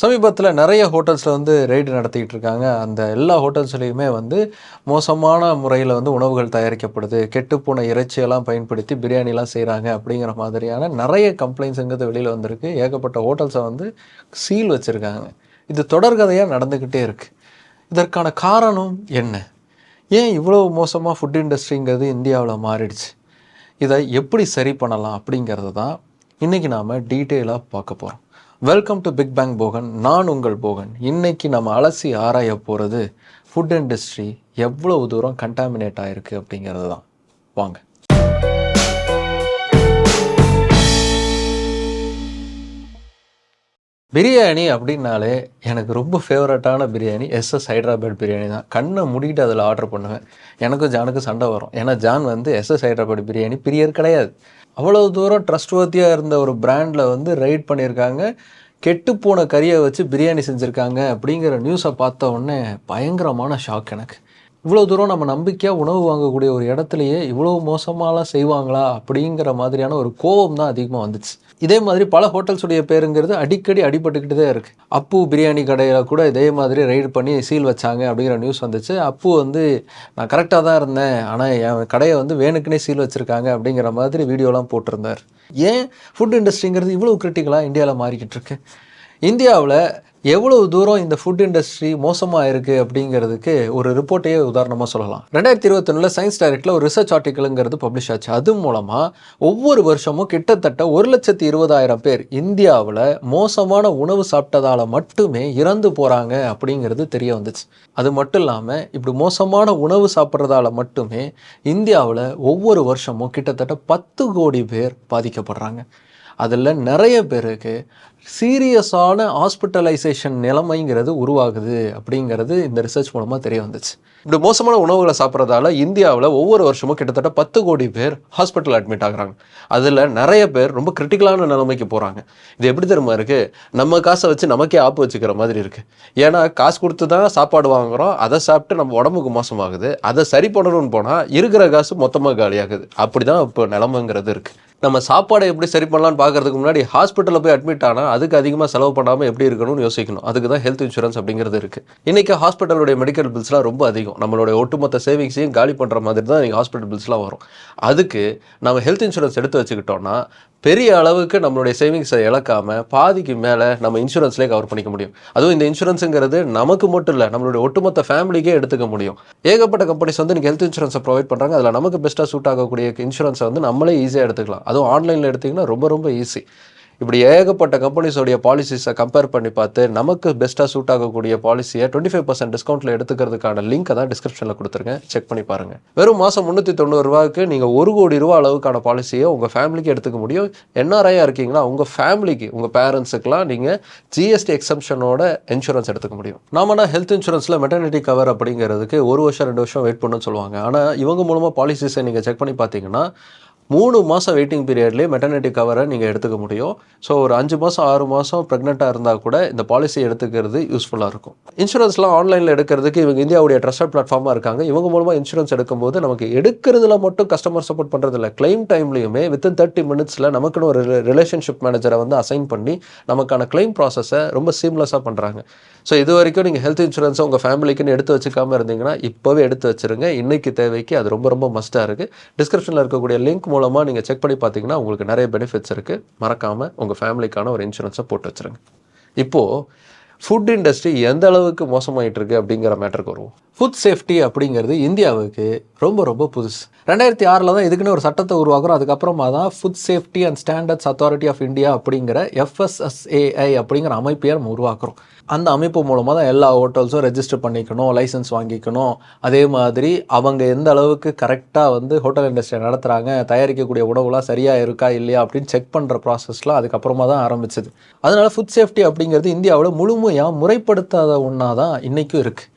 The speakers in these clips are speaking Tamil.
சமீபத்தில் நிறைய ஹோட்டல்ஸில் வந்து ரெய்டு நடத்திக்கிட்டு இருக்காங்க. அந்த எல்லா ஹோட்டல்ஸ்லேயுமே வந்து மோசமான முறையில் வந்து உணவுகள் தயாரிக்கப்படுது. கெட்டுப்போன இறைச்சியெல்லாம் பயன்படுத்தி பிரியாணிலாம் செய்கிறாங்க அப்படிங்கிற மாதிரியான நிறைய கம்ப்ளைண்ட்ஸுங்கிறது வெளியில் வந்திருக்கு. ஏகப்பட்ட ஹோட்டல்ஸை வந்து சீல் வச்சுருக்காங்க. இது தொடர்கதையாக நடந்துக்கிட்டே இருக்குது இதற்கான காரணம் என்ன? ஏன் இவ்வளோ மோசமாக ஃபுட் இண்டஸ்ட்ரிங்கிறது இந்தியாவில் மாறிடுச்சு? இதை எப்படி சரி பண்ணலாம் அப்படிங்கிறது தான் இன்றைக்கி நாம் டீட்டெயிலாக பார்க்க போகிறோம் welcome to big bang Bogan நான் உங்கள் போகன். இன்னைக்கு நம்ம அலசி ஆராய போகிறது ஃபுட் இண்டஸ்ட்ரி எவ்வளவு தூரம் கண்டாமினேட் ஆகிருக்கு அப்படிங்கிறது தான். வாங்க. பிரியாணி அப்படின்னாலே எனக்கு ரொம்ப ஃபேவரட்டான பிரியாணி எஸ்எஸ் ஹைதராபாத் பிரியாணி தான். கண்ணை முடிக்கிட்டு அதில் ஆர்டர் பண்ணுவேன். எனக்கும் ஜானுக்கும் சண்டை வரும். ஏன்னா ஜான் வந்து எஸ்எஸ் ஹைதராபாத் பிரியாணி பிரியர் கிடையாது. அவ்வளவு தூரம் ட்ரஸ்ட்வர்த்தியாக இருந்த ஒரு பிராண்டில் வந்து ரைட் பண்ணியிருக்காங்க. கெட்டுப்போன கறியை வச்சு பிரியாணி செஞ்சுருக்காங்க அப்படிங்கிற நியூஸை பார்த்த உடனே பயங்கரமான ஷாக் எனக்கு. இவ்வளோ தூரம் நம்ம நம்பிக்கையாக உணவு வாங்கக்கூடிய ஒரு இடத்துலையே இவ்வளோ மோசமாலாம் செய்வாங்களா அப்படிங்கிற மாதிரியான ஒரு கோபம் தான் அதிகமாக வந்துச்சு. இதே மாதிரி பல ஹோட்டல்ஸுடைய பேருங்கிறது அடிக்கடி அடிபட்டுக்கிட்டு தான் இருக்குது அப்பு பிரியாணி கடையில் கூட இதே மாதிரி ரைடு பண்ணி சீல் வச்சாங்க அப்படிங்கிற நியூஸ் வந்துச்சு. அப்பு வந்து நான் கரெக்டாக தான் இருந்தேன் ஆனால் என் கடையை வந்து வேணுக்குனே சீல் வச்சுருக்காங்க அப்படிங்கிற மாதிரி வீடியோலாம் போட்டிருந்தார். ஏன் ஃபுட் இண்டஸ்ட்ரிங்கிறது இவ்வளோ கிரிட்டிக்கலாக இந்தியாவில் மாறிக்கிட்டு இருக்கு? இந்தியாவில் எவ்வளவு தூரம் இந்த ஃபுட் இண்டஸ்ட்ரி மோசமாக இருக்குது அப்படிங்கிறதுக்கு ஒரு ரிப்போர்ட்டையே உதாரணமாக சொல்லலாம். ரெண்டாயிரத்தி இருபத்தொன்னில் சயின்ஸ் டைரக்டில் ஒரு ரிசர்ச் ஆர்டிக்கலுங்கிறது பப்ளிஷ் ஆச்சு. அது மூலமாக ஒவ்வொரு வருஷமும் கிட்டத்தட்ட ஒரு லட்சத்தி இருபதாயிரம் பேர் இந்தியாவில் மோசமான உணவு சாப்பிட்டதால் மட்டுமே இறந்து போகிறாங்க அப்படிங்கிறது தெரிய வந்துச்சு. அது மட்டும் இல்லாமல் இப்படி மோசமான உணவு சாப்பிட்றதால மட்டுமே இந்தியாவில் ஒவ்வொரு வருஷமும் கிட்டத்தட்ட பத்து கோடி பேர் பாதிக்கப்படுறாங்க. அதில் நிறைய பேருக்கு சீரியஸான ஹாஸ்பிட்டலைசேஷன் நிலைமைங்கிறது உருவாகுது அப்படிங்கிறது இந்த ரிசர்ச் மூலமாக தெரிய வந்துச்சு. இப்படி மோசமான உணவுகளை சாப்பிட்றதால இந்தியாவில் ஒவ்வொரு வருஷமும் கிட்டத்தட்ட பத்து கோடி பேர் ஹாஸ்பிட்டல் அட்மிட் ஆகுறாங்க. அதில் நிறைய பேர் ரொம்ப கிரிட்டிக்கலான நிலைமைக்கு போகிறாங்க இது எப்படி தெரியுமா இருக்குது நம்ம காசை வச்சு நமக்கே ஆப்பு வச்சுக்கிற மாதிரி இருக்குது ஏன்னா காசு கொடுத்து தான் சாப்பாடு வாங்குகிறோம் அதை சாப்பிட்டு நம்ம உடம்புக்கு மோசமாகுது. அதை சரி பண்ணணும்னு போனால் இருக்கிற காசு மொத்தமாக காலியாகுது. அப்படி தான் இப்போ நிலமைங்கிறது இருக்குது நம்ம சாப்பாடை எப்படி சரி பண்ணலாம்னு பார்க்கறதுக்கு முன்னாடி ஹாஸ்பிட்டலில் போய் அட்மிட் ஆனால் அதுக்கு அதிகமாக செலவு பண்ணாமல் எப்படி இருக்கணும்னு யோசிக்கணும். அதுக்கு தான் ஹெல்த் இன்சூரன்ஸ் அப்படிங்கிறது இருக்குது இன்றைக்கி ஹாஸ்பிட்டலுடைய மெடிக்கல் பில்ஸ்லாம் ரொம்ப அதிகம். நம்மளுடைய ஒட்டுமொத்த சேவிங்ஸையும் காலி பண்ணுற மாதிரி தான் நீங்கள் ஹாஸ்பிட்டல் பில்ஸ்லாம் வரும். அதுக்கு நம்ம ஹெல்த் இன்சூரன்ஸ் எடுத்து வச்சுக்கிட்டோம்னா பெரிய அளவுக்கு நம்மளுடைய சேவிங்ஸை இழக்காமல் பாதிக்கு மேலே நம்ம இன்சூரன்ஸ்லேயே கவர் பண்ணிக்க முடியும். அதுவும் இந்த இன்சூரன்ஸுங்கிறது நமக்கு மட்டும் இல்லை நம்மளுடைய ஒட்டுமொத்த ஃபேமிலிக்கே எடுத்துக்க முடியும். ஏகப்பட்ட கம்பெனிஸ் வந்து நீங்கள் ஹெல்த் இன்சூரன்ஸை ப்ரொவைட் பண்ணுறாங்க அதில் நமக்கு பெஸ்ட்டாக சூட் ஆகக்கூடிய இன்சூரன்ஸை வந்து நம்மளே ஈஸியாக எடுத்துக்கலாம். அதுவும் ஆன்லைனில் எடுத்திங்கன்னா ரொம்ப ரொம்ப ஈஸி இப்படி ஏகப்பட்ட கம்பெனிஸோடைய பாலிசிஸை கம்பேர் பண்ணி பார்த்து நமக்கு பெஸ்ட்டாக சூட் ஆகக்கூடிய பாலிசியை டுவெண்ட்டி ஃபைவ் பர்சன்ட் டிஸ்கவுண்ட்டில் எடுத்துக்கிறதுக்கான லிங்க்கை தான் டிஸ்கிரிப்ஷனில் கொடுத்துருங்க. செக் பண்ணி பாருங்கள் வெறும் மாதம் முந்நூற்றி தொண்ணூறு ரூபாய்க்கு நீங்கள் ஒரு கோடி ரூபா அளவுக்கான பாலிசியை உங்கள் ஃபேமிலிக்கு எடுத்துக்க முடியும். என்ஆர்ஐயாக இருக்கீங்களா உங்கள் ஃபேமிலிக்கு உங்கள் பேரண்ட்ஸுக்கெலாம் நீங்கள் ஜிஎஸ்டி எக்ஸம்ஷனோட இன்சூரன்ஸ் எடுத்துக்க முடியும். நாமனா ஹெல்த் இன்சூரன்ஸில் மெட்டர்னிட்டி கவர் அப்படிங்கிறதுக்கு ஒரு வருஷம் ரெண்டு வருஷம் வெயிட் பண்ணுன்னு சொல்லுவாங்க. ஆனால் இவங்க மூலமாக பாலிசிஸை நீங்கள் செக் பண்ணி பார்த்தீங்கன்னா மூணு மாதம் வெயிட்டிங் பீரியட்லேயே மெட்டர்னிட்டி கவரை நீங்கள் எடுத்துக்க முடியும். ஸோ ஒரு அஞ்சு மாதம் ஆறு மாதம் ப்ரெக்னெண்ட்டாக இருந்தால் கூட இந்த பாலிசி எடுத்துக்கிறது யூஸ்ஃபுல்லாக இருக்கும். இன்சூரன்ஸ்லாம் ஆன்லைனில் எடுக்கிறதுக்கு இவங்க இந்தியாவுடைய ட்ரஸ்டட் பிளாட்ஃபார்மாக இருக்காங்க. இவங்க மூலமாக இன்சூரன்ஸ் எடுக்கும்போது நமக்கு எடுக்கிறதுல மட்டும் கஸ்டமர் சப்போர்ட் பண்ணுறதில்ல கிளைம் டைம்லையுமே வித்தின் தேர்ட்டி மினிட்ஸில் நமக்குன்னு ஒரு ரிலேஷன்ஷிப் மேனேஜரை வந்து அசைன் பண்ணி நமக்கான கிளைம் ப்ராசஸை ரொம்ப சீம்லெஸ்ஸாக பண்ணுறாங்க ஸோ இது வரைக்கும் நீங்கள் ஹெல்த் இன்சூரன்ஸை உங்கள் ஃபேமிலிக்குன்னு எடுத்து வச்சுக்காமல் இருந்தீங்கன்னா இப்போவே எடுத்து வச்சுருங்க. இன்றைக்கு தேவைக்கு அது ரொம்ப ரொம்ப மஸ்ட்டாக இருக்குது டிஸ்கிரிப்ஷனில் இருக்கக்கூடிய லிங்க் மூலமாக நீங்கள் செக் பண்ணி பார்த்தீங்கன்னா உங்களுக்கு நிறைய பெனிஃபிட்ஸ் இருக்குது மறக்காமல் உங்கள் ஃபேமிலிக்கான ஒரு இன்சூரன்ஸை போட்டு வச்சுருங்க. இப்போது ஃபுட் இண்டஸ்ட்ரி எந்த அளவுக்கு மோசமாயிட்டு இருக்கு அப்படிங்கிற மேட்டருக்கு வருவோம். ஃபுட் சேஃப்டி அப்படிங்கிறது இந்தியாவுக்கு ரொம்ப ரொம்ப புதுசு. ரெண்டாயிரத்தி ஆறில் தான் இதுக்குன்னு ஒரு சட்டத்தை உருவாக்குறோம். அதுக்கப்புறமா தான் food safety and standards authority of India அப்படிங்கிற எஃப்எஸ்எஸ்ஏஐ அப்படிங்கிற அமைப்பையை நம்ம உருவாக்குறோம். அந்த அமைப்பு மூலமாக தான் எல்லா ஹோட்டல்ஸும் ரெஜிஸ்டர் பண்ணிக்கணும் லைசன்ஸ் வாங்கிக்கணும். அதே மாதிரி அவங்க எந்த அளவுக்கு கரெக்டாக வந்து ஹோட்டல் இண்டஸ்ட்ரியை நடத்துகிறாங்க தயாரிக்கக்கூடிய உணவுலாம் சரியாக இருக்கா இல்லையா அப்படின்னு செக் பண்ணுற ப்ராசஸ்லாம் அதுக்கப்புறமா தான் ஆரம்பிச்சது. அதனால் ஃபுட் சேஃப்டி அப்படிங்கிறது இந்தியாவில் முழுமையாக முறைப்படுத்தாத ஒன்றா தான் இன்றைக்கும் இருக்குது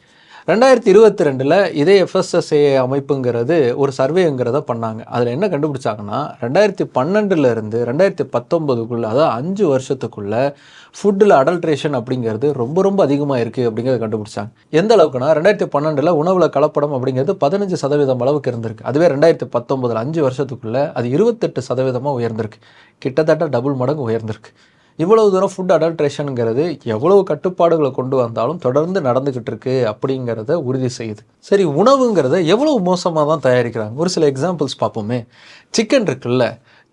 ரெண்டாயிரத்தி இருபத்தி ரெண்டில் இதே எஃப்எஸ்எஸ்ஏ அமைப்புங்கிறது ஒரு சர்வேங்கிறத பண்ணாங்க. அதில் என்ன கண்டுபிடிச்சாங்கன்னா ரெண்டாயிரத்தி பன்னெண்டுலேருந்து ரெண்டாயிரத்தி பத்தொம்போதுக்குள்ளே அதாவது அஞ்சு வருஷத்துக்குள்ளே ஃபுட்டில் அடல்ட்ரேஷன் அப்படிங்கிறது ரொம்ப ரொம்ப அதிகமாக இருக்குது அப்படிங்கிறத கண்டுபிடிச்சாங்க. எந்த அளவுக்குனா ரெண்டாயிரத்தி பன்னெண்டில் உணவில் கலப்படம் அப்படிங்கிறது பதினஞ்சு சதவீதம் அளவுக்கு இருந்திருக்கு. அதுவே ரெண்டாயிரத்தி பத்தொம்பதில் அஞ்சு வருஷத்துக்குள்ளே அது இருபத்தெட்டு சதவீதமாக உயர்ந்திருக்கு. கிட்டத்தட்ட டபுள் மடங்கு உயர்ந்திருக்கு. இவ்வளவு தூரம் ஃபுட் அடல்ட்ரேஷனுங்கிறது எவ்வளவு கட்டுப்பாடுகளை கொண்டு வந்தாலும் தொடர்ந்து நடந்துக்கிட்டு இருக்கு அப்படிங்கிறத உறுதி செய்யுது. சரி உணவுங்கிறத எவ்வளவு மோசமாக தான் தயாரிக்கிறாங்க? ஒரு சில எக்ஸாம்பிள்ஸ் பார்ப்போமே. சிக்கன் இருக்குல்ல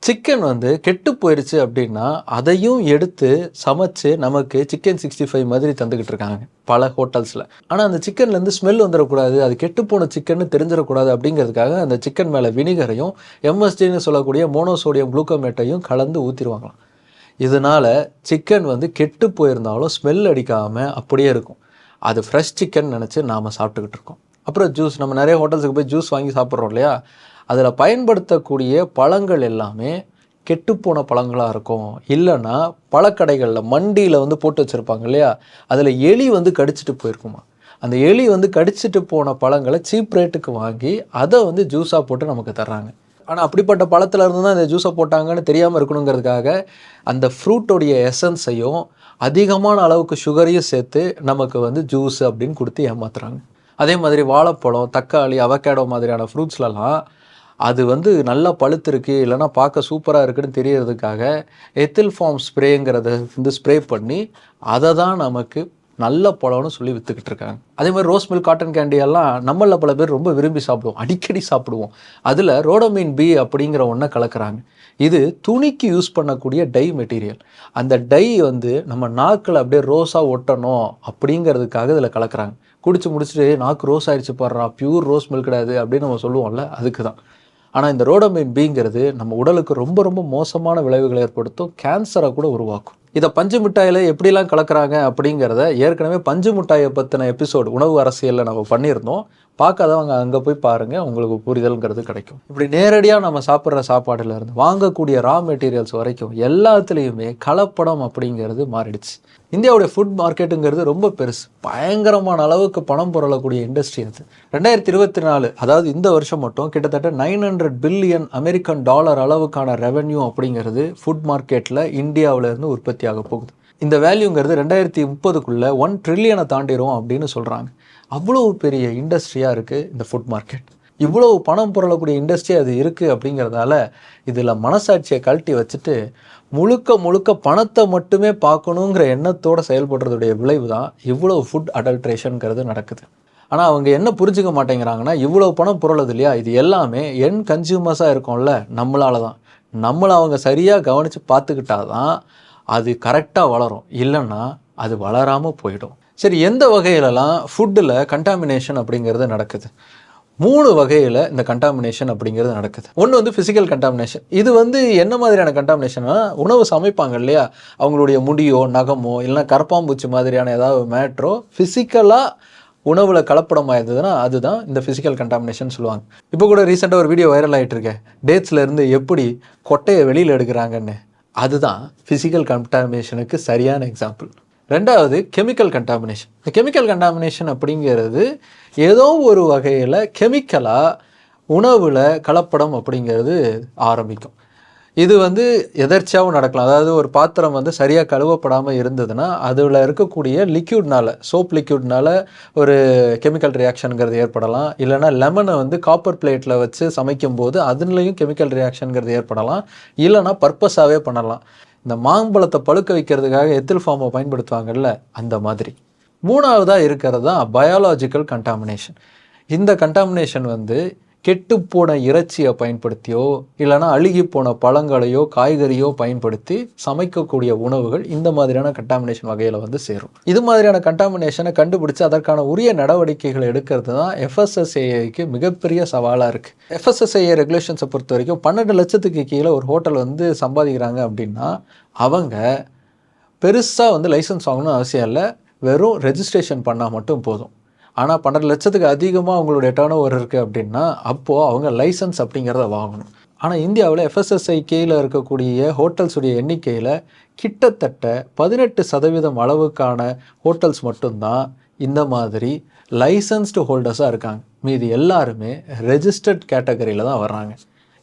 சிக்கன் வந்து கெட்டு போயிடுச்சு அப்படின்னா அதையும் எடுத்து சமைச்சு நமக்கு சிக்கன் சிக்ஸ்டி ஃபைவ் மாதிரி தந்துக்கிட்டு இருக்காங்க பல ஹோட்டல்ஸில் ஆனால் அந்த சிக்கன்லேருந்து ஸ்மெல் வந்துடக்கூடாது அது கெட்டு போன சிக்கன் தெரிஞ்சிடக்கூடாது அப்படிங்கிறதுக்காக அந்த சிக்கன் மேலே வினிகரையும் எம்எஸ்டின்னு சொல்லக்கூடிய மோனோசோடியம் குளுக்கோமேட்டையும் கலந்து ஊற்றிடுவாங்களாம் இதனால் சிக்கன் வந்து கெட்டு போயிருந்தாலும் ஸ்மெல் அடிக்காமல் அப்படியே இருக்கும். அது ஃப்ரெஷ் சிக்கன் நினச்சி நாம் சாப்பிட்டுக்கிட்டு இருக்கோம். அப்புறம் ஜூஸ் நம்ம நிறைய ஹோட்டல்ஸுக்கு போய் ஜூஸ் வாங்கி சாப்பிட்றோம் இல்லையா? அதில் பயன்படுத்தக்கூடிய பழங்கள் எல்லாமே கெட்டுப்போன பழங்களாக இருக்கும். இல்லைன்னா பழக்கடைகளில் மண்டியில் வந்து போட்டு வச்சுருப்பாங்க இல்லையா? அதில் எலி வந்து கடிச்சிட்டு போயிருக்குமா? அந்த எலி வந்து கடிச்சிட்டு போன பழங்களை சீப் ரேட்டுக்கு வாங்கி அதை வந்து ஜூஸாக போட்டு நமக்கு தர்றாங்க. ஆனால் அப்படிப்பட்ட பழத்தில் இருந்து தான் இந்த ஜூஸை போட்டாங்கன்னு தெரியாமல் இருக்கணுங்கிறதுக்காக அந்த ஃப்ரூட்டோடைய எசன்ஸையும் அதிகமான அளவுக்கு சுகரையும் சேர்த்து நமக்கு வந்து ஜூஸ் அப்படின்னு கொடுத்து ஏமாத்துறாங்க. அதே மாதிரி வாழைப்பழம் தக்காளி அவகேடோ மாதிரியான ஃப்ரூட்ஸ்லலாம் அது வந்து நல்லா பழுத்திருக்கு இல்லைன்னா பார்க்க சூப்பராக இருக்குன்னு தெரியறதுக்காக எத்தில் ஃபார்ம் ஸ்ப்ரேங்கிறத வந்து ஸ்ப்ரே பண்ணி அதை தான் நமக்கு நல்ல பழம்னு சொல்லி விற்றுக்கிட்டு இருக்காங்க. அதே மாதிரி ரோஸ் மில்க் காட்டன் கேண்டி எல்லாம் பல பேர் ரொம்ப விரும்பி சாப்பிடுவோம். அடிக்கடி சாப்பிடுவோம். அதில் ரோடோமீன் பி அப்படிங்கிற ஒன்றை கலக்குறாங்க. இது துணிக்கு யூஸ் பண்ணக்கூடிய டை மெட்டீரியல். அந்த டை வந்து நம்ம நாக்கில் அப்படியே ரோஸாக ஒட்டணும் அப்படிங்கிறதுக்காக இதில் கலக்குறாங்க. குடிச்சு முடிச்சுட்டு நாக்கு ரோஸ் ஆயிடுச்சு பாடுறா பியூர் ரோஸ் மில்க் கிடையாது அப்படின்னு நம்ம சொல்லுவோம்ல அதுக்கு தான் ஆனால் இந்த ரோடோமீன் பிங்கிறது நம்ம உடலுக்கு ரொம்ப ரொம்ப மோசமான விளைவுகளை ஏற்படுத்தும் கேன்சரை கூட உருவாக்கும். இதை பஞ்சு மிட்டாயில் எப்படிலாம் கலக்கிறாங்க அப்படிங்கிறத ஏற்கனவே பஞ்சு மிட்டாயை பற்றின எபிசோடு உணவு அரசியலில் நம்ம பண்ணியிருந்தோம். பார்க்காதவங்க அங்கே போய் பாருங்கள் உங்களுக்கு புரிதல்ங்கிறது கிடைக்கும். இப்படி நேரடியாக நம்ம சாப்பிட்ற சாப்பாடுலேருந்து வாங்கக்கூடிய ரா மெட்டீரியல்ஸ் வரைக்கும் எல்லாத்துலேயுமே கலப்படம் அப்படிங்கிறது மாறிடுச்சு. இந்தியாவுடைய ஃபுட் மார்க்கெட்டுங்கிறது ரொம்ப பெருசு. பயங்கரமான அளவுக்கு பணம் புரளக்கூடிய இண்டஸ்ட்ரி அது. ரெண்டாயிரத்தி இருபத்தி நாலு அதாவது இந்த வருஷம் மட்டும் கிட்டத்தட்ட nine hundred billion American dollar அளவுக்கான ரெவென்யூ அப்படிங்கிறது ஃபுட் மார்க்கெட்டில் இந்தியாவிலேருந்து உற்பத்தியாக போகுது. இந்த வேல்யூங்கிறது ரெண்டாயிரத்தி முப்பதுக்குள்ளே ஒன் ட்ரில்லியனை தாண்டிடும் அப்படின்னு சொல்கிறாங்க அவ்வளோ பெரிய இண்டஸ்ட்ரியாக இருக்குது இந்த ஃபுட் மார்க்கெட் இவ்வளோ பணம் புரளக்கூடிய இண்டஸ்ட்ரி அது இருக்குது அப்படிங்கிறதால இதில் மனசாட்சியை கழட்டி வச்சுட்டு முழுக்க முழுக்க பணத்தை மட்டுமே பார்க்கணுங்கிற எண்ணத்தோடு செயல்படுறதுடைய விளைவு தான் இவ்வளோ ஃபுட் அடல்ட்ரேஷனுங்கிறது நடக்குது. ஆனால் அவங்க என்ன புரிஞ்சுக்க மாட்டேங்கிறாங்கன்னா இவ்வளோ பணம் புரளது இல்லையா? இது எல்லாமே என் கன்சியூமர்ஸாக இருக்கும்ல நம்மளால தான். நம்மளை அவங்க சரியாக கவனித்து பார்த்துக்கிட்டா தான் அது கரெக்டாக வளரும். இல்லைன்னா அது வளராமல் போயிடும். சரி எந்த வகையிலலாம் ஃபுட்டில் கண்டாமினேஷன் அப்படிங்கிறது நடக்குது? மூணு வகையில் இந்த கண்டாமினேஷன் அப்படிங்கிறது நடக்குது. ஒன்று வந்து ஃபிசிக்கல் கண்டாமினேஷன் இது வந்து என்ன மாதிரியான கண்டாமினேஷன்னா உணவு சமைப்பாங்க இல்லையா? அவங்களுடைய முடியோ நகமோ இல்லைன்னா கரப்பாம்பூச்சி மாதிரியான ஏதாவது மேட்ரோ ஃபிசிக்கலாக உணவில் கலப்படமாக இருந்ததுன்னா அதுதான் இந்த ஃபிசிக்கல் கண்டாமினேஷன் சொல்லுவாங்க. இப்போ கூட ரீசெண்டாக ஒரு வீடியோ வைரல் ஆகிட்டு இருக்கேன் எப்படி கொட்டையை வெளியில் எடுக்கிறாங்கன்னு. அதுதான் ஃபிசிக்கல் கண்டாமினேஷனுக்கு சரியான எக்ஸாம்பிள் ரெண்டாவது கெமிக்கல் கண்டாமினேஷன் இந்த கெமிக்கல் கண்டாமினேஷன் அப்படிங்கிறது ஏதோ ஒரு வகையில் கெமிக்கலாக உணவில் கலப்படம் அப்படிங்கிறது ஆரம்பிக்கும். இது வந்து எதர்ச்சியாகவும் நடக்கலாம். அதாவது ஒரு பாத்திரம் வந்து சரியாக கழுவப்படாமல் இருந்ததுன்னா அதில் இருக்கக்கூடிய லிக்யூட்னால் சோப் லிக்யூட்னால் ஒரு கெமிக்கல் ரியாக்ஷனுங்கிறது ஏற்படலாம். இல்லைனா லெமனை வந்து காப்பர் பிளேட்டில் வச்சு சமைக்கும் போது அதுலேயும் கெமிக்கல் ரியாக்ஷனுங்கிறது ஏற்படலாம். இல்லைனா பர்பஸாகவே பண்ணலாம். இந்த மாம்பழத்தை பழுக்க வைக்கிறதுக்காக எத்தில் ஃபார்மை பயன்படுத்துவாங்கல்ல அந்த மாதிரி. மூணாவதாக இருக்கிறது தான் பயாலாஜிக்கல் கண்டாமினேஷன் இந்த கண்டாமினேஷன் வந்து கெட்டுப்போன இறைச்சியை பயன்படுத்தியோ இல்லைனா அழுகி போன பழங்களையோ காய்கறியோ பயன்படுத்தி சமைக்கக்கூடிய உணவுகள் இந்த மாதிரியான கண்டாமினேஷன் வகையில் வந்து சேரும். இது மாதிரியான கண்டாமினேஷனை கண்டுபிடிச்சு அதற்கான உரிய நடவடிக்கைகள் எடுக்கிறது தான் எஃப்எஸ்எஸ்ஏஐக்கு மிகப்பெரிய சவாலாக இருக்குது எஃப்எஸ்எஸ்ஏஐ ரெகுலேஷன்ஸை பொறுத்த வரைக்கும் பன்னெண்டு லட்சத்துக்கு கீழே ஒரு ஹோட்டல் வந்து சம்பாதிக்கிறாங்க அப்படின்னா அவங்க பெருசாக வந்து லைசன்ஸ் வாங்கணும்னு அவசியம் இல்லை. வெறும் ரெஜிஸ்ட்ரேஷன் பண்ணால் மட்டும் போதும். ஆனால் பன்னெண்டு லட்சத்துக்கு அதிகமாக அவங்களுடைய டேர்ன் ஓவர் இருக்குது அப்படின்னா அப்போது அவங்க லைசன்ஸ் அப்படிங்கிறத வாங்கணும். ஆனால் இந்தியாவில் எஃப்எஸ்எஸ்ஐ கீழே இருக்கக்கூடிய ஹோட்டல்ஸுடைய எண்ணிக்கையில் கிட்டத்தட்ட பதினெட்டு சதவீதம் அளவுக்கான ஹோட்டல்ஸ் மட்டும்தான் இந்த மாதிரி லைசன்ஸ்டு ஹோல்டர்ஸாக இருக்காங்க. மீதி எல்லாருமே ரெஜிஸ்டர்ட் கேட்டகரியில் தான் வர்றாங்க.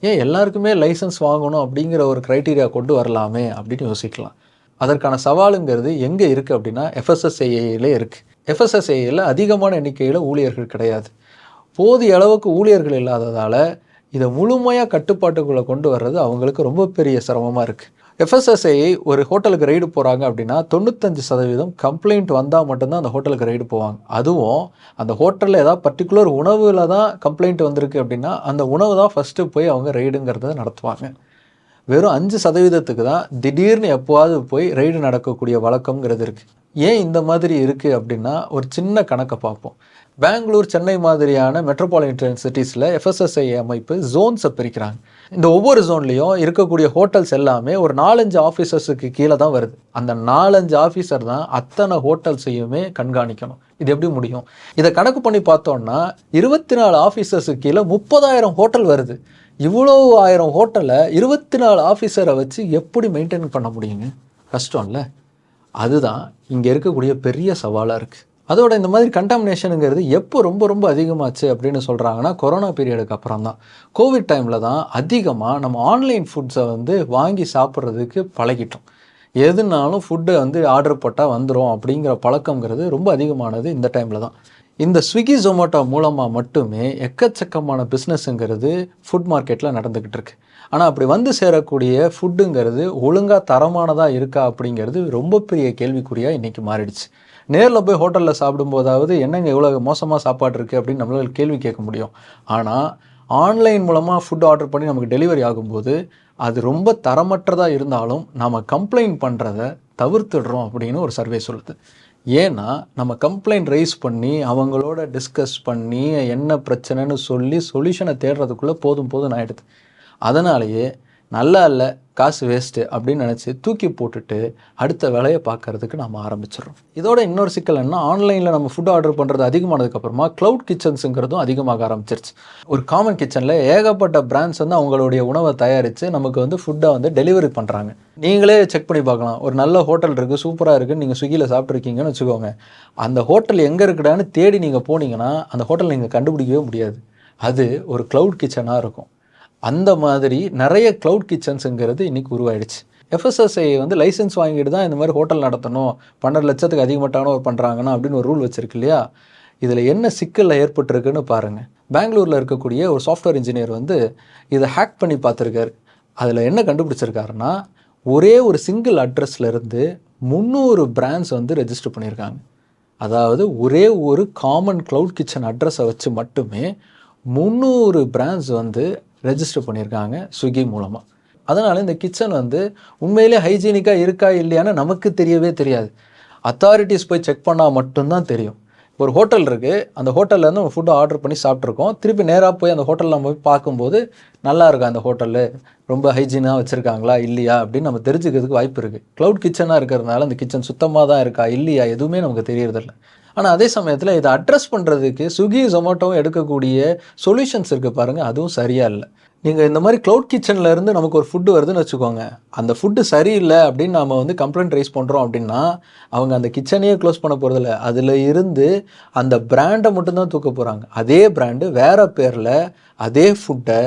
ஏன் எல்லாருக்குமே லைசன்ஸ் வாங்கணும் அப்படிங்கிற ஒரு க்ரைட்டீரியா கொண்டு வரலாமே அப்படின்னு யோசிக்கலாம். அதற்கான சவாலுங்கிறது எங்கே இருக்குது அப்படின்னா எஃப்எஸ்எஸ்ஐஏல இருக்குது எஃப்எஸ்எஸ்ஏயில் அதிகமான எண்ணிக்கையில் ஊழியர்கள் கிடையாது. போதிய அளவுக்கு ஊழியர்கள் இல்லாததால் இதை முழுமையாக கட்டுப்பாட்டுக்குள்ளே கொண்டு வர்றது அவங்களுக்கு ரொம்ப பெரிய சிரமமாக இருக்குது எஃப்எஸ்எஸ்ஐ ஒரு ஹோட்டலுக்கு ரைடு போகிறாங்க அப்படின்னா தொண்ணூத்தஞ்சு சதவீதம் கம்ப்ளைண்ட் வந்தால் மட்டும்தான் அந்த ஹோட்டலுக்கு ரைடு போவாங்க. அதுவும் அந்த ஹோட்டலில் ஏதாவது பர்டிகுலர் உணவில் தான் கம்ப்ளைண்ட் வந்திருக்கு அப்படின்னா அந்த உணவு தான் ஃபஸ்ட்டு போய் அவங்க ரைடுங்கிறத நடத்துவாங்க. வெறும் அஞ்சு சதவீதத்துக்கு தான் திடீர்னு எப்போவாது போய் ரைடு நடக்கக்கூடிய வழக்கங்கிறது இருக்குது ஏன் இந்த மாதிரி இருக்குது அப்படின்னா ஒரு சின்ன கணக்கை பார்ப்போம். பெங்களூர் சென்னை மாதிரியான மெட்ரோபாலிட்டன் சிட்டிஸில் எஃப்எஸ்எஸ்ஐ அமைப்பு ஜோன்ஸை பிரிக்கிறாங்க. இந்த ஒவ்வொரு ஜோன்லேயும் இருக்கக்கூடிய ஹோட்டல்ஸ் எல்லாமே ஒரு நாலஞ்சு ஆஃபீஸர்ஸுக்கு கீழே தான் வருது. அந்த நாலஞ்சு ஆஃபீஸர் தான் அத்தனை ஹோட்டல்ஸையுமே கண்காணிக்கணும். இது எப்படி முடியும்? இதை கணக்கு பண்ணி பார்த்தோம்னா இருபத்தி நாலு ஆஃபீஸர்ஸுக்கு கீழே முப்பதாயிரம் ஹோட்டல் வருது. இவ்வளோ ஆயிரம் ஹோட்டலை இருபத்தி நாலு ஆஃபீஸரை வச்சு எப்படி மெயின்டைன் பண்ண முடியுங்க? கஷ்டம் இல்லை அதுதான் இங்கே இருக்கக்கூடிய பெரிய சவாலாக இருக்குது அதோட இந்த மாதிரி கண்டாமினேஷனுங்கிறது எப்போ ரொம்ப ரொம்ப அதிகமாச்சு அப்படின்னு சொல்கிறாங்கன்னா கொரோனா பீரியடுக்கு அப்புறம் தான். கோவிட் டைமில் தான் அதிகமாக நம்ம ஆன்லைன் ஃபுட்ஸை வந்து வாங்கி சாப்பிட்றதுக்கு பழகிட்டோம். எதுனாலும் ஃபுட்டு வந்து ஆர்டர் போட்டால் வந்துடும் அப்படிங்கிற பழக்கங்கிறது ரொம்ப அதிகமானது இந்த டைமில் தான். இந்த ஸ்விக்கி ஜொமேட்டோ மூலமாக மட்டுமே எக்கச்சக்கமான பிஸ்னஸ்ஸுங்கிறது ஃபுட் மார்க்கெட்டில் நடந்துக்கிட்டு இருக்கு. ஆனால் அப்படி வந்து சேரக்கூடிய ஃபுட்டுங்கிறது ஒழுங்காக தரமானதாக இருக்கா அப்படிங்கிறது ரொம்ப பெரிய கேள்விக்குறியாக இன்றைக்கி மாறிடுச்சு. நேரில் போய் ஹோட்டலில் சாப்பிடும்போதாவது என்னங்க இவ்வளோ மோசமாக சாப்பாடு இருக்குது அப்படின்னு நம்மளால் கேள்வி கேட்க முடியும். ஆனால் ஆன்லைன் மூலமாக ஃபுட் ஆர்டர் பண்ணி நமக்கு டெலிவரி ஆகும்போது அது ரொம்ப தரமற்றதாக இருந்தாலும் நாம் கம்ப்ளைண்ட் பண்ணுறத தவிர்த்துடுறோம் அப்படின்னு ஒரு சர்வே சொல்லுது. ஏன்னா நம்ம கம்ப்ளைண்ட் ரைஸ் பண்ணி அவங்களோட டிஸ்கஸ் பண்ணி என்ன பிரச்சனைன்னு சொல்லி சொல்யூஷனை தேடுறதுக்குள்ளே போதும் போதும் ஆகிடுது அதனாலேயே நல்லா இல்லை காசு வேஸ்ட்டு அப்படின்னு நினச்சி தூக்கி போட்டுட்டு அடுத்த வேலையை பார்க்கறதுக்கு நம்ம ஆரம்பிச்சிடுறோம். இதோட இன்னொரு சிக்கல் என்ன ஆன்லைனில் நம்ம ஃபுட் ஆர்டர் பண்ணுறது அதிகமானதுக்கப்புறமா க்ளவுட் கிச்சன்ஸுங்கிறதும் அதிகமாக ஆரம்பிச்சிருச்சு. ஒரு காமன் கிச்சனில் ஏகப்பட்ட பிராண்ட்ஸ் வந்து அவங்களுடைய உணவை தயாரித்து நமக்கு வந்து ஃபுட்டை வந்து டெலிவரி பண்ணுறாங்க நீங்களே செக் பண்ணி பார்க்கலாம். ஒரு நல்ல ஹோட்டல் இருக்குது சூப்பராக இருக்குதுன்னு நீங்கள் ஸ்விக்கியில் சாப்பிட்ருக்கீங்கன்னு வச்சுக்கோங்க. அந்த ஹோட்டல் எங்கே இருக்குடான்னு தேடி நீங்கள் போனீங்கன்னா அந்த ஹோட்டல் நீங்கள் கண்டுபிடிக்கவே முடியாது. அது ஒரு க்ளவுட் கிச்சனாக இருக்கும். அந்த மாதிரி நிறைய க்ளவுட் கிச்சன்ஸுங்கிறது இன்றைக்கி உருவாயிடுச்சு. எஃப்எஸ்எஸ்ஐ வந்து லைசன்ஸ் வாங்கிட்டு தான் இந்த மாதிரி ஹோட்டல் நடத்தணும். பன்னெண்டு லட்சத்துக்கு அதிகமாட்டான ஒரு பண்ணுறாங்கன்னா அப்படின்னு ஒரு ரூல் வச்சிருக்கு இல்லையா? இதில் என்ன சிக்கலில் ஏற்பட்டிருக்குன்னு பாருங்கள் பெங்களூரில் இருக்கக்கூடிய ஒரு சாஃப்ட்வேர் இன்ஜினியர் வந்து இதை ஹேக் பண்ணி பார்த்துருக்காரு. அதில் என்ன கண்டுபிடிச்சிருக்காருன்னா ஒரே ஒரு சிங்கிள் அட்ரஸ்லேருந்து முந்நூறு பிராண்ட்ஸ் வந்து ரெஜிஸ்டர் பண்ணியிருக்காங்க. அதாவது ஒரே ஒரு காமன் க்ளவுட் கிச்சன் அட்ரஸை வச்சு மட்டுமே முந்நூறு பிராண்ட்ஸ் வந்து ரெஜிஸ்டர் பண்ணியிருக்காங்க ஸ்விக்கி மூலமாக அதனால் இந்த கிச்சன் வந்து உண்மையிலே ஹைஜீனிக்காக இருக்கா இல்லையான்னு நமக்கு தெரியவே தெரியாது. அத்தாரிட்டிஸ் போய் செக் பண்ணால் மட்டும்தான் தெரியும். ஒரு ஹோட்டல் இருக்குது அந்த ஹோட்டல்லேருந்து நம்ம ஃபுட்டு ஆர்டர் பண்ணி சாப்பிட்ருக்கோம் திருப்பி நேராக போய் அந்த ஹோட்டலில் நம்ம போய் பார்க்கும்போது நல்லா இருக்கா அந்த ஹோட்டலு ரொம்ப ஹைஜீனாக வச்சுருக்காங்களா? இல்லையா? அப்படின்னு நம்ம தெரிஞ்சுக்கிறதுக்கு வாய்ப்பு இருக்குது க்ளவுட் கிச்சனாக இருக்கிறதுனால அந்த கிச்சன் சுத்தமாக தான் இருக்கா? இல்லையா? எதுவுமே நமக்கு தெரியறதில்ல. ஆனால் அதே சமயத்தில் இதை அட்ரஸ் பண்ணுறதுக்கு ஸ்விக்கி ஜொமேட்டோவும் எடுக்கக்கூடிய சொல்யூஷன்ஸ் இருக்குது பாருங்கள் அதுவும் சரியாக இல்லை. நீங்கள் இந்த மாதிரி க்ளவுட் கிச்சனில் இருந்து நமக்கு ஒரு ஃபுட்டு வருதுன்னு வச்சுக்கோங்க அந்த ஃபுட்டு சரியில்லை அப்படின்னு நம்ம வந்து கம்ப்ளைண்ட் ரைஸ் பண்ணுறோம் அப்படின்னா அவங்க அந்த கிச்சனையே க்ளோஸ் பண்ண போகிறதில்ல அதில் இருந்து அந்த பிராண்டை மட்டும்தான் தூக்க போகிறாங்க அதே பிராண்டு வேறு பேரில் அதே ஃபுட்டை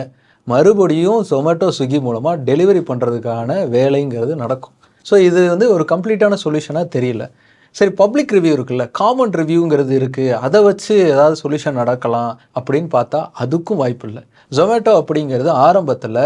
மறுபடியும் ஜொமேட்டோ ஸ்விக்கி மூலமாக டெலிவரி பண்ணுறதுக்கான வேலைங்கிறது நடக்கும். ஸோ இது வந்து ஒரு கம்ப்ளீட்டான சொல்யூஷனாக தெரியல. சரி பப்ளிக் ரிவ்யூ இருக்குல்ல காமன் ரிவ்யூங்கிறது இருக்குது அதை வச்சு ஏதாவது சொல்யூஷன் நடக்கலாம் அப்படின்னு பார்த்தா அதுக்கும் வாய்ப்பு இல்லை. ஜொமேட்டோ அப்படிங்கிறது ஆரம்பத்தில்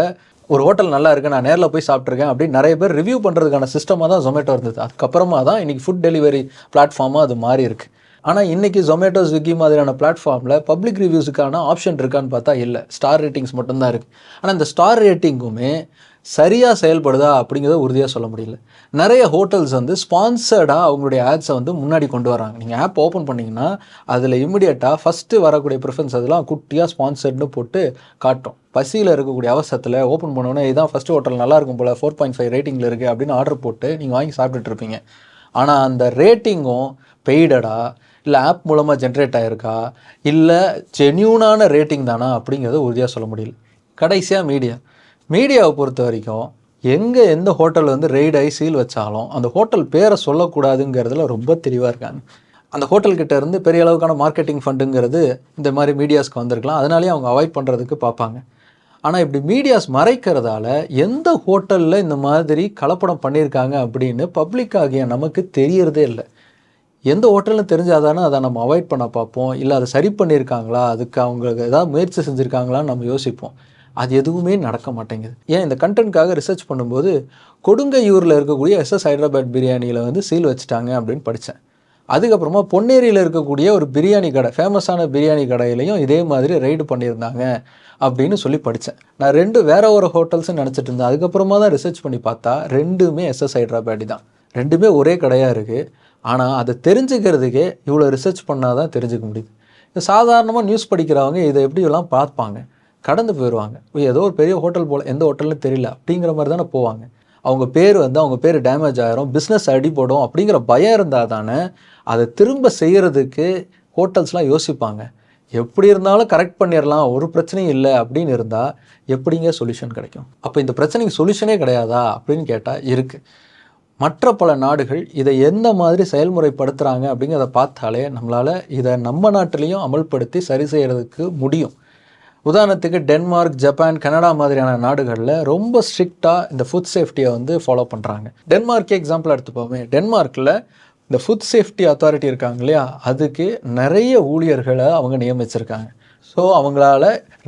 ஒரு ஹோட்டல் நல்லா இருக்குது நான் நேரில் போய் சாப்பிட்ருக்கேன் அப்படின்னு நிறைய பேர் ரிவ்யூ பண்ணுறதுக்கான சிஸ்டமாக தான் ஜொமேட்டோ இருந்தது. அதுக்கப்புறமா தான் இன்றைக்கி ஃபுட் டெலிவரி பிளாட்ஃபார்மாக அது மாறி இருக்குது ஆனால் இன்றைக்கி ஜொமேட்டோ ஸ்விக்கி மாதிரியான பிளாட்ஃபார்மில் பப்ளிக் ரிவ்யூஸுக்கான ஆப்ஷன் இருக்கான்னு பார்த்தா இல்லை. ஸ்டார் ரேட்டிங்ஸ் மட்டும்தான் இருக்குது ஆனால் இந்த ஸ்டார் ரேட்டிங்குமே சரியாக செயல்படுதா அப்படிங்கிறத உறுதியாக சொல்ல முடியல. நிறைய ஹோட்டல்ஸ் வந்து ஸ்பான்சர்டாக அவங்களுடைய ஆட்ஸை வந்து முன்னாடி கொண்டு வராங்க. நீங்கள் ஆப் ஓப்பன் பண்ணிங்கன்னா அதில் இமிடியேட்டாக ஃபஸ்ட்டு வரக்கூடிய ப்ரிஃபரன்ஸ் அதெல்லாம் குட்டியாக ஸ்பான்சர்ட்னு போட்டு காட்டும். பசியில் இருக்கக்கூடிய அவசரத்தில் ஓப்பன் பண்ணோன்னே இதுதான் ஃபஸ்ட்டு ஹோட்டல் நல்லா இருக்கும் போல் ஃபோர் பாயிண்ட் ஃபைவ் ரேட்டிங்கில் இருக்குது அப்படின்னு ஆர்டர் போட்டு நீங்கள் வாங்கி சாப்பிட்டுட்டு இருப்பீங்க. ஆனால் அந்த ரேட்டிங்கும் பெய்டடா இல்லை ஆப் மூலமாக ஜென்ரேட் ஆகிருக்கா இல்லை ஜென்யூனான ரேட்டிங் தானா? அப்படிங்கிறத உறுதியாக சொல்ல முடியல. கடைசியாக மீடியா மீடியாவை பொறுத்த வரைக்கும் எங்கே எந்த ஹோட்டல் வந்து ரெய்ட் ஆகி சீல் வச்சாலும் அந்த ஹோட்டல் பேரை சொல்லக்கூடாதுங்கிறதுல ரொம்ப தெளிவாக இருக்காங்க. அந்த ஹோட்டல்கிட்ட இருந்து பெரிய அளவுக்கான மார்க்கெட்டிங் ஃபண்டுங்கிறது இந்த மாதிரி மீடியாஸ்க்கு வந்திருக்கலாம். அதனாலேயே அவங்க அவாய்ட் பண்ணுறதுக்கு பார்ப்பாங்க. ஆனால் இப்படி மீடியாஸ் மறைக்கிறதால எந்த ஹோட்டலில் இந்த மாதிரி கலப்படம் பண்ணியிருக்காங்க அப்படின்னு பப்ளிக் ஆகிய நமக்கு தெரியறதே இல்லை. எந்த ஹோட்டல்னு தெரிஞ்சாதானே அதை நம்ம அவாய்ட் பண்ண பார்ப்போம். இல்லை அதை சரி பண்ணியிருக்காங்களா? அதுக்கு அவங்க ஏதாவது முயற்சி செஞ்சுருக்காங்களான்னு நம்ம யோசிப்போம். அது எதுவுமே நடக்க மாட்டேங்குது. ஏன் இந்த கண்டென்ட்காக ரிசர்ச் பண்ணும்போது கொடுங்கையூரில் இருக்கக்கூடிய எஸ்எஸ் ஹைதராபாத் பிரியாணியில் வந்து சீல் வச்சுட்டாங்க அப்படின்னு படித்தேன் அதுக்கப்புறமா பொன்னேரியில் இருக்கக்கூடிய ஒரு பிரியாணி கடை ஃபேமஸான பிரியாணி கடையிலையும் இதே மாதிரி ரைடு பண்ணியிருந்தாங்க அப்படின்னு சொல்லி படித்தேன் நான் ரெண்டு வேற ஒரு ஹோட்டல்ஸ்னு நினச்சிட்டு இருந்தேன். அதுக்கப்புறமா தான் ரிசர்ச் பண்ணி பார்த்தா ரெண்டுமே எஸ்எஸ் ஹைட்ராபாடி தான். ரெண்டுமே ஒரே கடையாக இருக்குது ஆனால் அதை தெரிஞ்சுக்கிறதுக்கே இவ்வளோ ரிசர்ச் பண்ணால் தான் தெரிஞ்சுக்க முடியுது. சாதாரணமாக நியூஸ் படிக்கிறவங்க இதை எப்படியெல்லாம் பார்ப்பாங்க? கடந்து போயிடுவாங்க ஏதோ ஒரு பெரிய ஹோட்டல் போல் எந்த ஹோட்டல்னு தெரியல அப்படிங்கிற மாதிரி தானே போவாங்க. அவங்க பேர் வந்து அவங்க பேர் டேமேஜ் ஆகிரும் பிஸ்னஸ் அடிபடும் அப்படிங்கிற பயம் இருந்தால் தானே அதை திரும்ப செய்கிறதுக்கு ஹோட்டல்ஸ்லாம் யோசிப்பாங்க. எப்படி இருந்தாலும் கரெக்ட் பண்ணிடலாம் ஒரு பிரச்சனையும் இல்லை அப்படின்னு இருந்தால் எப்படிங்க சொல்யூஷன் கிடைக்கும்? அப்போ இந்த பிரச்சனைக்கு சொல்யூஷனே கிடையாதா அப்படின்னு கேட்டால் இருக்குது மற்ற பல நாடுகள் இதை எந்த மாதிரி செயல்முறைப்படுத்துகிறாங்க அப்படிங்கிறத பார்த்தாலே நம்மளால் இதை நம்ம நாட்டிலையும் அமல்படுத்தி சரி செய்கிறதுக்கு முடியும். உதாரணத்துக்கு டென்மார்க் ஜப்பான் கனடா மாதிரியான நாடுகளில் ரொம்ப ஸ்ட்ரிக்டாக இந்த ஃபுட் சேஃப்டியை வந்து ஃபாலோ பண்ணுறாங்க டென்மார்க்கே எக்ஸாம்பிள் எடுத்துப்போமே. டென்மார்க்கில் இந்த ஃபுட் சேஃப்டி அத்தாரிட்டி இருக்காங்க இல்லையா? அதுக்கு நிறைய ஊழியர்களை அவங்க நியமிச்சிருக்காங்க. ஸோ அவங்களால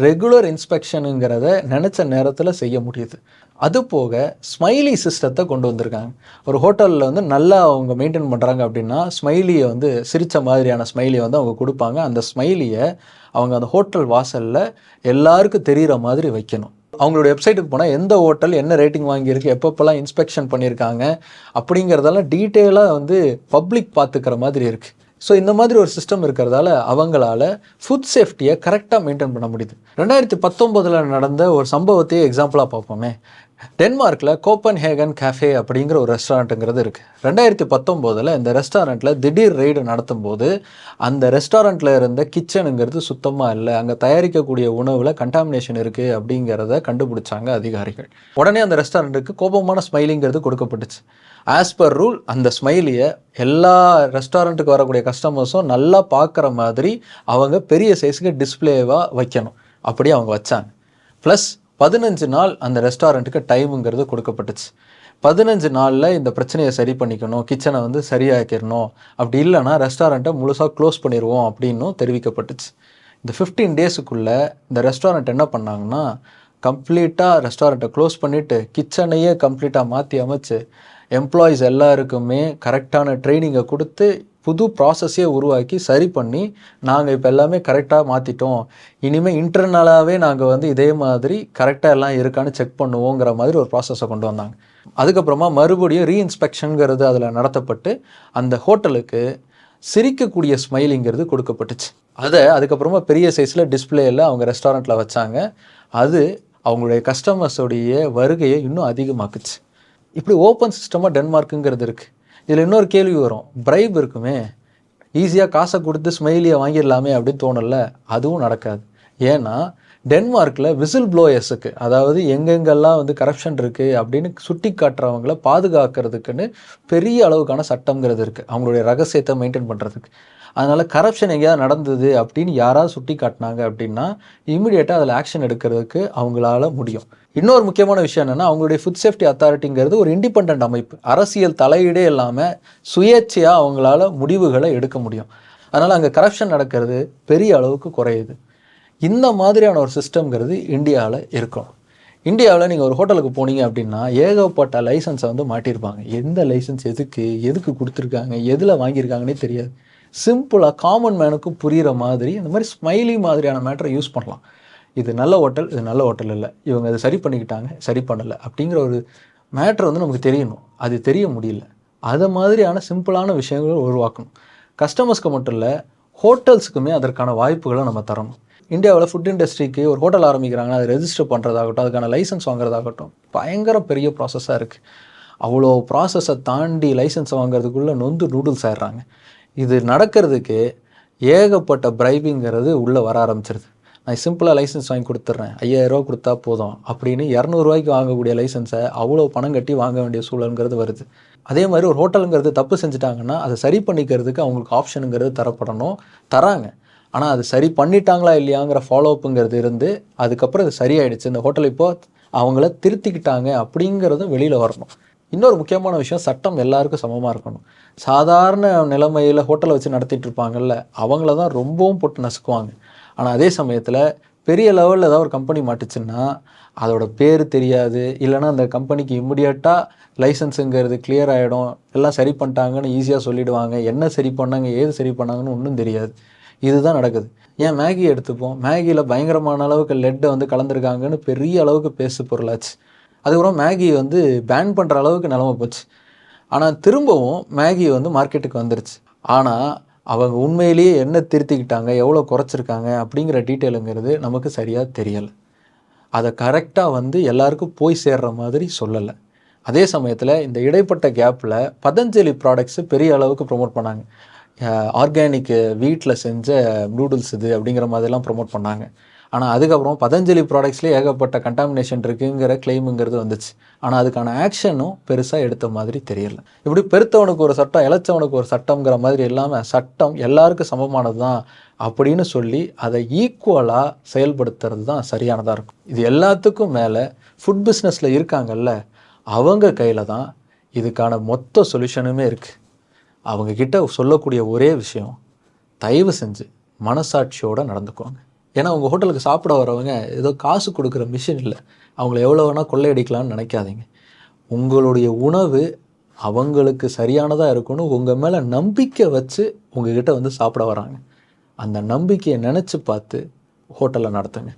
ரெகுலர் இன்ஸ்பெக்ஷனுங்கிறத நினச்ச நேரத்தில் செய்ய முடியுது. அது போக ஸ்மைலி சிஸ்டத்தை கொண்டு வந்திருக்காங்க. ஒரு ஹோட்டலில் வந்து நல்லா அவங்க மெயின்டைன் பண்ணுறாங்க அப்படின்னா ஸ்மைலியை வந்து சிரித்த மாதிரியான ஸ்மைலியை வந்து அவங்க கொடுப்பாங்க. அந்த ஸ்மைலியை அவங்க அந்த ஹோட்டல் வாசலில் எல்லாருக்கும் தெரிகிற மாதிரி வைக்கணும். அவங்களோட வெப்சைட்டுக்கு போனால் எந்த ஹோட்டல் என்ன ரேட்டிங் வாங்கியிருக்கு எப்பப்பெல்லாம் இன்ஸ்பெக்ஷன் பண்ணியிருக்காங்க அப்படிங்கிறதெல்லாம் டீட்டெயிலாக வந்து பப்ளிக் பார்த்துக்கிற மாதிரி இருக்குது ஸோ இந்த மாதிரி ஒரு சிஸ்டம் இருக்கிறதால அவங்களால ஃபுட் சேஃப்டியை கரெக்டாக மெயின்டைன் பண்ண முடியுது. ரெண்டாயிரத்தி பத்தொம்போதில் நடந்த ஒரு சம்பவத்தையே எக்ஸாம்பிளாக பார்ப்போமே. டென்மார்க்கில் கோப்பன் ஹேகன் கேஃபே அப்படிங்கிற ஒரு ரெஸ்டாரண்ட்டுங்கிறது இருக்குது ரெண்டாயிரத்தி பத்தொம்போதில் இந்த ரெஸ்டாரண்ட்டில் திடீர் ரெய்டு நடத்தும் போது அந்த ரெஸ்டாரண்ட்டில் இருந்த கிச்சனுங்கிறது சுத்தமாக இல்லை. அங்கே தயாரிக்கக்கூடிய உணவில் கண்டாமினேஷன் இருக்குது அப்படிங்கிறத கண்டுபிடிச்சாங்க அதிகாரிகள். உடனே அந்த ரெஸ்டாரண்ட்டுக்கு கோபமான ஸ்மைலிங்கிறது கொடுக்கப்பட்டுச்சு. ஆஸ் பர் ரூல் அந்த ஸ்மைலியை எல்லா ரெஸ்டாரண்ட்டுக்கு வரக்கூடிய கஸ்டமர்ஸும் நல்லா பார்க்குற மாதிரி அவங்க பெரிய சைஸுக்கு டிஸ்பிளேவாக வைக்கணும். அப்படி அவங்க வச்சாங்க. ப்ளஸ் பதினஞ்சு நாள் அந்த ரெஸ்டாரண்ட்டுக்கு டைமுங்கிறது கொடுக்கப்பட்டுச்சு. பதினஞ்சு நாளில் இந்த பிரச்சனையை சரி பண்ணிக்கணும் கிச்சனை வந்து சரியாக்கிடணும் அப்படி இல்லைன்னா ரெஸ்டாரண்ட்டை முழுசாக க்ளோஸ் பண்ணிடுவோம் அப்படின்னும் தெரிவிக்கப்பட்டுச்சு. இந்த ஃபிஃப்டீன் டேஸுக்குள்ளே இந்த ரெஸ்டாரண்ட் என்ன பண்ணாங்கன்னா கம்ப்ளீட்டாக ரெஸ்டாரண்ட்டை க்ளோஸ் பண்ணிவிட்டு கிச்சனையே கம்ப்ளீட்டாக மாற்றி அமைச்சு எம்ப்ளாயீஸ் எல்லாருக்குமே கரெக்டான ட்ரைனிங்கை கொடுத்து புது ப்ராசஸே உருவாக்கி சரி பண்ணி நாங்கள் இப்போ எல்லாமே கரெக்டாக மாற்றிட்டோம் இனிமேல் இன்டர்னலாகவே நாங்கள் வந்து இதே மாதிரி கரெக்டாக எல்லாம் இருக்கான்னு செக் பண்ணுவோங்கிற மாதிரி ஒரு ப்ராசஸை கொண்டு வந்தாங்க. அதுக்கப்புறமா மறுபடியும் ரீஇன்ஸ்பெக்ஷனுங்கிறது அதில் நடத்தப்பட்டு அந்த ஹோட்டலுக்கு சிரிக்கக்கூடிய ஸ்மைலிங்கிறது கொடுக்கப்பட்டுச்சு. அதை அதுக்கப்புறமா பெரிய சைஸில் டிஸ்பிளேயில் அவங்க ரெஸ்டாரண்ட்டில் வச்சாங்க. அது அவங்களுடைய கஸ்டமர்ஸோடைய வருகையை இன்னும் அதிகமாக்குச்சு. இப்படி ஓப்பன் சிஸ்டமாக டென்மார்க்குங்கிறது இருக்குது இதில் இன்னொரு கேள்வி வரும். பிரைப் இருக்குமே. ஈஸியாக காசை கொடுத்து ஸ்மைலியை வாங்கிடலாமே அப்படின்னு தோணல. அதுவும் நடக்காது. ஏன்னா டென்மார்க்கில் விசில் ப்ளோயர்ஸுக்கு அதாவது எங்கெங்கெல்லாம் வந்து கரப்ஷன் இருக்குது அப்படின்னு சுட்டி காட்டுறவங்கள பாதுகாக்கிறதுக்குன்னு பெரிய அளவுக்கான சட்டங்கிறது இருக்குது அவங்களுடைய ரகசியத்தை மெயின்டைன் பண்ணுறதுக்கு அதனால் கரப்ஷன் எங்கேயாவது நடந்தது அப்படின்னு யாராவது சுட்டி காட்டினாங்க அப்படின்னா இமீடியட்டாக அதில் ஆக்ஷன் எடுக்கிறதுக்கு அவங்களால முடியும். இன்னொரு முக்கியமான விஷயம் என்னென்னா அவங்களுடைய ஃபுட் சேஃப்டி அத்தாரிட்டிங்கிறது ஒரு இண்டிபெண்ட் அமைப்பு. அரசியல் தலையீடே இல்லாமல் சுயேட்சையாக அவங்களால முடிவுகளை எடுக்க முடியும். அதனால் அங்கே கரப்ஷன் நடக்கிறது பெரிய அளவுக்கு குறையுது. இந்த மாதிரியான ஒரு சிஸ்டம்ங்கிறது இந்தியாவில் இருக்கும். இந்தியாவில் நீங்கள் ஒரு ஹோட்டலுக்கு போனீங்க அப்படின்னா ஏகப்பட்ட லைசன்ஸை வந்து மாட்டியிருப்பாங்க. எந்த லைசன்ஸ் எதுக்கு எதுக்கு கொடுத்துருக்காங்க எதில் வாங்கியிருக்காங்கன்னே தெரியாது. சிம்பிளாக காமன் மேனுக்கு புரிகிற மாதிரி இந்த மாதிரி ஸ்மைலி மாதிரியான மேட்டரை யூஸ் பண்ணலாம். இது நல்ல ஹோட்டல் இது நல்ல ஹோட்டல் இல்லை. இவங்க அதை சரி பண்ணிக்கிட்டாங்க சரி பண்ணலை அப்படிங்கிற ஒரு மேட்ரு வந்து நமக்கு தெரியணும். அது தெரிய முடியல. அதை மாதிரியான சிம்பிளான விஷயங்களை உருவாக்கணும். கஸ்டமர்ஸ்க்கு மட்டும் இல்லை ஹோட்டல்ஸுக்குமே அதற்கான வாய்ப்புகளை நம்ம தரணும். இந்தியாவில் ஃபுட் இண்டஸ்ட்ரிக்கு ஒரு ஹோட்டல் ஆரம்பிக்கிறாங்கன்னா அதை ரெஜிஸ்டர் பண்ணுறதாகட்டும் அதுக்கான லைசன்ஸ் வாங்குறதாகட்டும் பயங்கர பெரிய ப்ராசஸாக இருக்குது அவ்வளோ ப்ராசஸை தாண்டி லைசன்ஸ் வாங்குறதுக்குள்ளே நொந்து நூடுல்ஸ் ஆயிடுறாங்க. இது நடக்கிறதுக்கு ஏகப்பட்ட பிரைபிங்கிறது உள்ளே வர ஆரம்பிச்சிருது. நான் சிம்பிளாக லைசன்ஸ் வாங்கி கொடுத்துட்றேன். ஐயாயிரரூவா கொடுத்தா போதும். அப்படின்னு இரநூறுவாய்க்கு வாங்கக்கூடிய லைசன்ஸை அவ்வளோ பணம் கட்டி வாங்க வேண்டிய சூழலுங்கிறது வருது. அதே மாதிரி ஒரு ஹோட்டலுங்கிறது தப்பு செஞ்சுட்டாங்கன்னா அதை சரி பண்ணிக்கிறதுக்கு அவங்களுக்கு ஆப்ஷனுங்கிறது தரப்படணும். தராங்க. ஆனால் அது சரி பண்ணிட்டாங்களா இல்லையாங்கிற ஃபாலோஅப்புங்கிறது இருந்து அதுக்கப்புறம் அது சரியாயிடுச்சு. இந்த ஹோட்டல் இப்போது அவங்கள திருத்திக்கிட்டாங்க அப்படிங்கிறதும் வெளியில் வரணும். இன்னொரு முக்கியமான விஷயம் சட்டம் எல்லாருக்கும் சமமாக இருக்கணும். சாதாரண நிலைமையில் ஹோட்டலை வச்சு நடத்திட்டு இருப்பாங்கல்ல அவங்கள தான் ரொம்பவும் போட்டு நசுக்குவாங்க. ஆனால் அதே சமயத்தில் பெரிய லெவலில் ஏதாவது ஒரு கம்பெனி மாட்டுச்சுன்னா அதோட பேர் தெரியாது. இல்லைன்னா அந்த கம்பெனிக்கு இம்மிடியட்டாக லைசன்ஸுங்கிறது கிளியர் ஆகிடும் எல்லாம் சரி பண்ணிட்டாங்கன்னு ஈஸியாக சொல்லிடுவாங்க. என்ன சரி பண்ணாங்க ஏது சரி பண்ணாங்கன்னு ஒன்றும் தெரியாது. இதுதான் நடக்குது. ஏன் மேகி எடுத்துப்போம்? மேகியில் பயங்கரமான அளவுக்கு லெட்டை வந்து கலந்துருக்காங்கன்னு பெரிய அளவுக்கு பேசு பொருளாச்சு அதுக்கப்புறம் மேகி வந்து பேன் பண்ணுற அளவுக்கு நிலமை போச்சு. ஆனால் திரும்பவும் மேகி வந்து மார்க்கெட்டுக்கு வந்துருச்சு. ஆனால் அவங்க உண்மையிலேயே என்ன திருத்திக்கிட்டாங்க எவ்வளோ குறைச்சிருக்காங்க அப்படிங்கிற டீட்டெயிலுங்கிறது நமக்கு சரியாக தெரியலை. அதை கரெக்டாக வந்து எல்லாருக்கும் போய் சேர்ற மாதிரி சொல்லலை. அதே சமயத்தில் இந்த இடைப்பட்ட கேப்பில் பதஞ்சலி ப்ராடக்ட்ஸு பெரிய அளவுக்கு ப்ரொமோட் பண்ணாங்க. ஆர்கானிக் வீட்டில் செஞ்ச நூடுல்ஸ் இது அப்படிங்கிற மாதிரிலாம் ப்ரொமோட் பண்ணாங்க. ஆனால் அதுக்கப்புறம் பதஞ்சலி ப்ராடக்ட்ஸ்லேயே ஏகப்பட்ட கண்டாமினேஷன் இருக்குங்கிற கிளைமுங்கிறது வந்துச்சு. ஆனால் அதுக்கான ஆக்ஷனும் பெருசாக எடுத்த மாதிரி தெரியல. இப்படி பெருத்தவனுக்கு ஒரு சட்டம் இழைச்சவனுக்கு ஒரு சட்டம்ங்கிற மாதிரி இல்லாமல் சட்டம் எல்லாருக்கும் சமமானது தான் அப்படின்னு சொல்லி அதை ஈக்குவலாக செயல்படுத்துறது தான் சரியானதாக இருக்கும். இது எல்லாத்துக்கும் மேலே ஃபுட் பிஸ்னஸில் இருக்காங்கல்ல அவங்க கையில் தான் இதுக்கான மொத்த சொல்யூஷனுமே இருக்குது அவங்க கிட்ட சொல்லக்கூடிய ஒரே விஷயம் தயவு செஞ்சு மனசாட்சியோடு நடந்துக்கோங்க. ஏன்னா உங்கள் ஹோட்டலுக்கு சாப்பிட வரவங்க ஏதோ காசு கொடுக்குற மிஷின் இல்லை. அவங்கள எவ்வளோ வேணால் கொள்ளையடிக்கலாம்னு நினைக்காதீங்க. உங்களுடைய உணவு அவங்களுக்கு சரியானதாக இருக்கணும். உங்கள் மேலே நம்பிக்கை வச்சு உங்ககிட்ட வந்து சாப்பிட வராங்க. அந்த நம்பிக்கையை நினச்சி பார்த்து ஹோட்டலை நடத்துங்க.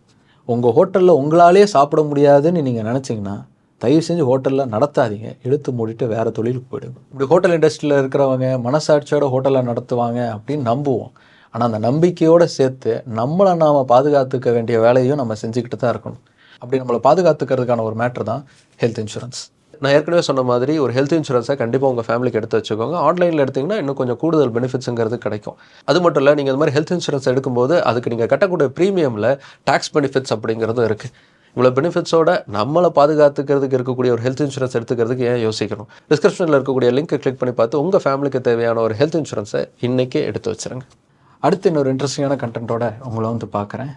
உங்கள் ஹோட்டலில் உங்களாலே சாப்பிட முடியாதுன்னு நீங்கள் நினச்சிங்கன்னா தயவு செஞ்சு ஹோட்டலில் நடத்தாதீங்க. இழுத்து மூடிட்டு வேறு தொழிலுக்கு போயிடுங்க. இப்படி ஹோட்டல் இண்டஸ்ட்ரியில் இருக்கிறவங்க மனசாட்சியோட ஹோட்டலை நடத்துவாங்க அப்படின்னு நம்புவோம். ஆனால் அந்த நம்பிக்கையோடு சேர்த்து நம்மளை நாம் பாதுகாத்துக்க வேண்டிய வேலையும் நம்ம செஞ்சுக்கிட்டு தான் இருக்கணும். அப்படி நம்மளை பாதுகாத்துக்கிறதுக்கான ஒரு மேட்ரு தான் ஹெல்த் இன்சூரன்ஸ் நான் ஏற்கனவே சொன்ன மாதிரி ஒரு ஹெல்த் இன்சூரன்ஸை கண்டிப்பாக உங்கள் ஃபேமிலிக்கு எடுத்து வச்சுக்கோங்க. ஆன்லைனில் எடுத்திங்கன்னா இன்னும் கொஞ்சம் கூடுதல் பெனிஃபிட்ஸுங்கிறது கிடைக்கும். அது மட்டும் இல்லை நீங்கள் இந்த மாதிரி ஹெல்த் இன்சூரன்ஸ் எடுக்கும்போது அதுக்கு நீங்கள் கட்டக்கூடிய ப்ரீமியமில் டேக்ஸ் பெனிஃபிட்ஸ் அப்படிங்கிறதும் இருக்குது இவ்வளோ பெனிஃபிட்ஸோட நம்மளை பாதுகாத்துக்கிறதுக்கு இருக்கக்கூடிய ஒரு ஹெல்த் இன்சூரன்ஸ் எடுத்துக்கிறதுக்கு ஏன் யோசிக்கணும்? டிஸ்கிரிப்ஷனில் இருக்கக்கூடிய லிங்க்கை கிளிக் பண்ணி பார்த்து உங்கள் ஃபேமிலிக்கு தேவையான ஒரு ஹெல்த் இன்சூரன்ஸை இன்றைக்கே எடுத்து வச்சுருங்க. அடுத்து இன்னொரு இன்ட்ரெஸ்டிங்கான கண்டென்ட்டோட உங்களை வந்து பார்க்குறேன்.